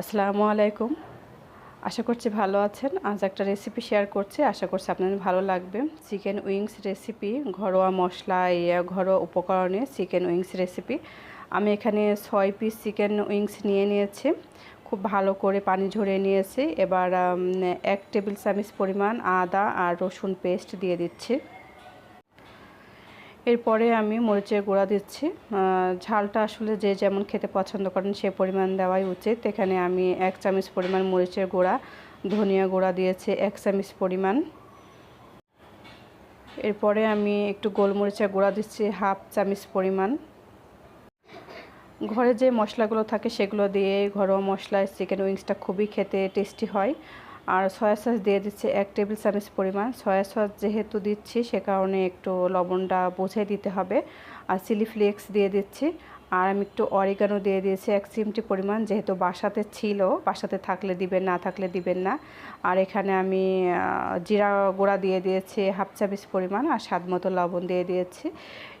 আসসালামু আলাইকুম। আশা করছি ভালো আছেন। আজ একটা রেসিপি শেয়ার করছি। আশা করছি আপনাদের ভালো লাগবে। চিকেন উইংস রেসিপি ঘরোয়া মশলা ঘরোয়া উপকরণে চিকেন উইংস রেসিপি আমি এখানে ছয় পিস চিকেন উইংস নিয়ে নিয়েছি। খুব ভালো করে পানি ঝরিয়ে নিয়েছি। এবার এক টেবিল চামচ পরিমাণ আদা আর রসুন পেস্ট দিয়ে দিচ্ছি। এরপরে আমি মরিচের গুঁড়া দিচ্ছি। ঝালটা আসলে যে যেমন খেতে পছন্দ করেন সে পরিমাণ দেওয়াই উচিত। এখানে আমি এক চামচ পরিমাণ মরিচের গুঁড়া, ধনিয়া গুঁড়া দিয়েছি, এক চামচ পরিমাণ। এরপরে আমি একটু গোলমরিচের গুঁড়া দিচ্ছি, হাফ চামচ পরিমাণ। ঘরে যে মশলাগুলো থাকে সেগুলো দিয়ে ঘরোয়া মশলায় চিকেন উইংসটা খুবই খেতে টেস্টি হয়। আর সয়া সস দিয়ে দিচ্ছি এক টেবিল চামচ পরিমাণ। সয়া সস যেহেতু দিচ্ছি, সে কারণে একটু লবণটা বুঝে দিতে হবে। আর চিলি ফ্লেক্স দিয়ে দিচ্ছি। আর আমি একটু অরিগানো দিয়ে দিয়েছি, এক চিমটি পরিমাণ, যেহেতু বাসাতে ছিল, বাসাতে থাকলে দিবেন, না থাকলে দিবেন না। আর এখানে আমি জিরা গুঁড়া দিয়ে দিয়েছি, হাফ চামচ পরিমাণ, আর স্বাদ মতো লবণ দিয়ে দিয়েছি।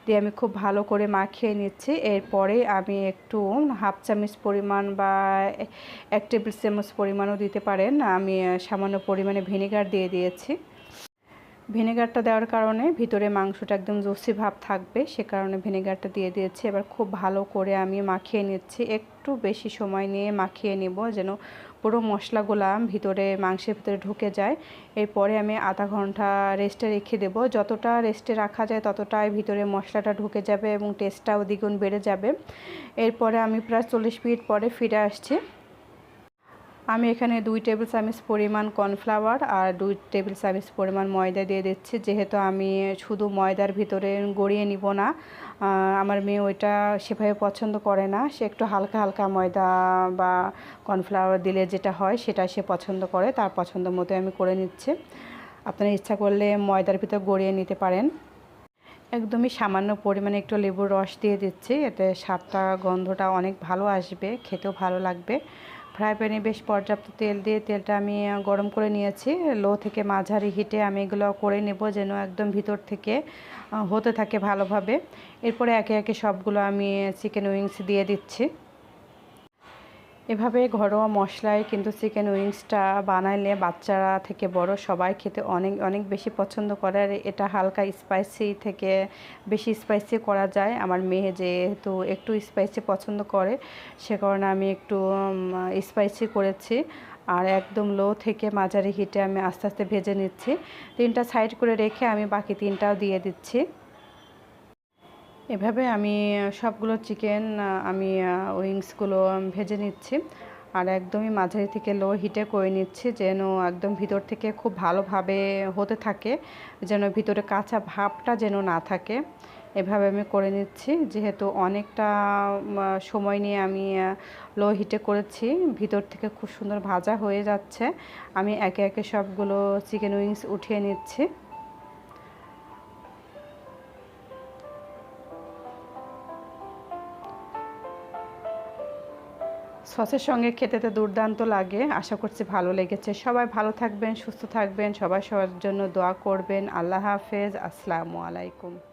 দিয়ে আমি খুব ভালো করে মাখিয়ে নিচ্ছি। এরপরে আমি একটু হাফ চামচ পরিমাণ বা এক টেবিল চামচ পরিমাণও দিতে পারেন। আমি সামান্য পরিমাণে ভিনেগার দিয়ে দিয়েছি। ভিনেগারটা দেওয়ার কারণে ভিতরে মাংসটা একদম জুসি ভাব থাকবে, সে কারণে ভিনেগারটা দিয়ে দিয়েছি। এবার খুব ভালো করে আমি মাখিয়ে নিচ্ছি। একটু বেশি সময় নিয়ে মাখিয়ে নেব যেন পুরো মশলাগুলা ভিতরে, মাংসের ভিতরে ঢুকে যায়। এরপরে আমি আধা ঘণ্টা রেস্টে রেখে দেব। যতটা রেস্টে রাখা যায় ততটাই ভিতরে মশলাটা ঢুকে যাবে এবং টেস্টটাও দ্বিগুণ বেড়ে যাবে। এরপরে আমি প্রায় চল্লিশ মিনিট পরে ফিরে আসছি। আমি এখানে দুই টেবিল চামচ পরিমাণ কর্নফ্লাওয়ার আর দুই টেবিল চামচ পরিমাণ ময়দা দিয়ে দিচ্ছি। যেহেতু আমি শুধু ময়দার ভিতরে গড়িয়ে নিব না আমার মেয়ে ওইটা সেভাবে পছন্দ করে না। সে একটু হালকা হালকা ময়দা বা কর্নফ্লাওয়ার দিলে যেটা হয় সেটা সে পছন্দ করে, তার পছন্দ মতো আমি করে নিচ্ছি। আপনারা ইচ্ছা করলে ময়দার ভিতর গড়িয়ে নিতে পারেন। একদমই সামান্য পরিমাণে একটু লেবুর রস দিয়ে দিচ্ছি, এতে স্বাদটা, গন্ধটা অনেক ভালো আসবে, খেতেও ভালো লাগবে। ফ্রাই প্যানে বেশ পর্যাপ্ত তেল দিয়ে তেলটা আমি গরম করে নিয়েছি। লো থেকে মাঝারি হিটে আমি এগুলো করে নেব যেন একদম ভিতর থেকে হতে থাকে ভালোভাবে। এরপরে একে একে সবগুলো আমি চিকেন উইংস দিয়ে দিচ্ছি। এভাবে ঘরোয়া মশলায় কিন্তু চিকেন উইংসটা বানাইলে বাচ্চারা থেকে বড় সবাই খেতে অনেক অনেক বেশি পছন্দ করে। আর এটা হালকা স্পাইসি থেকে বেশি স্পাইসি করা যায়। আমার মেয়ে যেহেতু একটু স্পাইসি পছন্দ করে, সে কারণে আমি একটু স্পাইসি করেছি। আর একদম লো থেকে মাঝারি হিটে আমি আস্তে আস্তে ভেজে নিচ্ছি। তিনটা সাইড করে রেখে আমি বাকি তিনটাও দিয়ে দিচ্ছি। এভাবে আমি সবগুলো চিকেন আমি উইংসগুলো ভেজে নিচ্ছি। আর একদমই মাঝারি থেকে লো হিটে করে নিচ্ছি যেন একদম ভিতর থেকে খুব ভালোভাবে হতে থাকে, যেন ভিতরে কাঁচা ভাবটা যেন না থাকে। এভাবে আমি করে নিচ্ছি। যেহেতু অনেকটা সময় নিয়ে আমি লো হিটে করেছি, ভিতর থেকে খুব সুন্দর ভাজা হয়ে যাচ্ছে। আমি একে একে সবগুলো চিকেন উইংস উঠিয়ে নিচ্ছি। সসের সঙ্গে খেতে তো দুর্দান্ত লাগে। আশা করছি ভালো লেগেছে। সবাই ভালো থাকবেন, সুস্থ থাকবেন, সবাই সবার জন্য দোয়া করবেন। আল্লাহ হাফেজ। আসসালামু আলাইকুম।